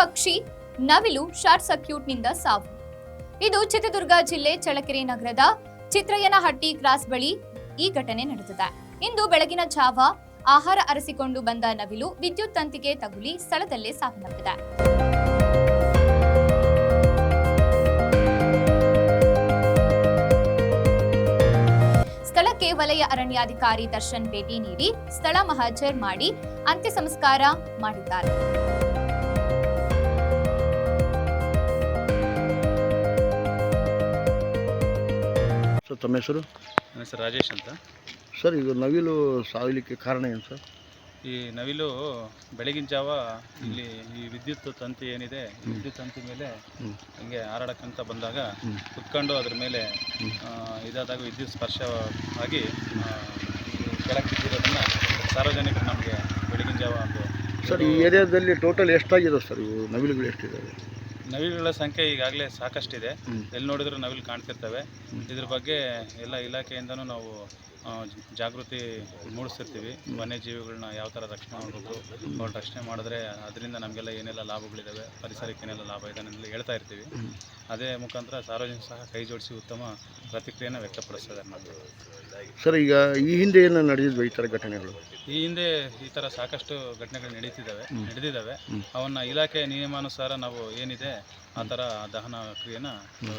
ಪಕ್ಷಿ ನವಿಲು ಶಾರ್ಟ್ ಸರ್ಕ್ಯೂಟ್ನಿಂದ ಸಾವು. ಇದು ಚಿತ್ರದುರ್ಗ ಜಿಲ್ಲೆ ಚಳಕೆರೆ ನಗರದ ಚಿತ್ರಯ್ಯನಹಟ್ಟಿ ಕ್ರಾಸ್ ಬಳಿ ಈ ಘಟನೆ ನಡೆದಿದೆ. ಇಂದು ಬೆಳಗಿನ ಜಾವ ಆಹಾರ ಅರಸಿಕೊಂಡು ಬಂದ ನವಿಲು ವಿದ್ಯುತ್ ತಂತಿಗೆ ತಗುಲಿ ಸ್ಥಳದಲ್ಲೇ ಸಾವನ್ನಪ್ಪಿದೆ. ಸ್ಥಳಕ್ಕೆ ವಲಯ ಅರಣ್ಯಾಧಿಕಾರಿ ದರ್ಶನ್ ಭೇಟಿ ನೀಡಿ ಸ್ಥಳ ಮಹಾಜರ್ ಮಾಡಿ ಅಂತ್ಯ ಸಂಸ್ಕಾರ ಮಾಡಿದ್ದಾರೆ. ತಮ್ಮ ಹೆಸರು? ನನ್ನ ಹೆಸರು ರಾಜೇಶ್ ಅಂತ. ಸರ್ ಇದು ನವಿಲು ಸಾಯಲಿಕ್ಕೆ ಕಾರಣ ಏನು ಸರ್? ಈ ನವಿಲು ಬೆಳಗಿನ ಜಾವ ಇಲ್ಲಿ ಈ ವಿದ್ಯುತ್ ತಂತಿ ಏನಿದೆ ವಿದ್ಯುತ್ ತಂತಿ ಮೇಲೆ ಹಿಂಗೆ ಹಾರಾಡಕ್ಕಂತ ಬಂದಾಗ. ಕುತ್ಕೊಂಡು ಅದ್ರ ಮೇಲೆ ಇದಾದಾಗ ವಿದ್ಯುತ್ ಸ್ಪರ್ಶ ಆಗಿ ಕೆಳಕ್ಕೆ ಇದು ಕೆಳಗೆ ಬಿದ್ದಿರೋದನ್ನ ಸಾರ್ವಜನಿಕರು ನಮಗೆ ಬೆಳಗಿನ ಜಾವ ಒಂದು ಸರ್ ಈ ಏರಿಯಾದಲ್ಲಿ ಟೋಟಲ್ ಎಷ್ಟಾಗಿದೆ ಸರ್ ಇವು ನವಿಲುಗಳು ಎಷ್ಟಿದ್ದಾವೆ ನವಿಲುಗಳ ಸಂಖ್ಯೆ ಈಗಾಗಲೇ ಸಾಕಷ್ಟಿದೆ. ಎಲ್ಲಿ ನೋಡಿದ್ರು ನವಿಲು ಕಾಣ್ತಿರ್ತವೆ. ಇದ್ರ ಬಗ್ಗೆ ಎಲ್ಲ ಇಲಾಖೆಯಿಂದನೂ ನಾವು ಜಾಗೃತಿ ಮೂಡಿಸಿರ್ತೀವಿ ಜಾಗೃತಿ ಮೂಡಿಸಿರ್ತೀವಿ ವನ್ಯಜೀವಿಗಳನ್ನ ಯಾವ ಥರ ರಕ್ಷಣೆ ಮಾಡಬೇಕು ಅವ್ರ ರಕ್ಷಣೆ ಮಾಡಿದ್ರೆ ಅದರಿಂದ ನಮಗೆಲ್ಲ ಏನೆಲ್ಲ ಲಾಭಗಳಿದ್ದಾವೆ ಪರಿಸರಕ್ಕೆ ಏನೆಲ್ಲ ಲಾಭ ಇದೆ ಅನ್ನೋದೆಲ್ಲ ಹೇಳ್ತಾ ಇರ್ತೀವಿ. ಅದೇ ಮುಖಾಂತರ ಸಾರ್ವಜನಿಕ ಸಹ ಕೈ ಜೋಡಿಸಿ ಉತ್ತಮ ಪ್ರತಿಕ್ರಿಯೆನ ವ್ಯಕ್ತಪಡಿಸ್ತಾರೆ ನಾವು ಸರ್ ಈಗ ಈ ಹಿಂದೆ ಏನು ನಡೆದಿದ್ವು ಈ ಥರ ಘಟನೆಗಳು? ಈ ಹಿಂದೆ ಈ ಥರ ಸಾಕಷ್ಟು ಘಟನೆಗಳು ನಡೀತಿದ್ದಾವೆ. ನಡೆದಿದ್ದಾವೆ. ಅವನ್ನ ಇಲಾಖೆ ನಿಯಮಾನುಸಾರ ನಾವು ಏನಿದೆ ಆ ಥರ ದಹನ ಕ್ರಿಯೆನ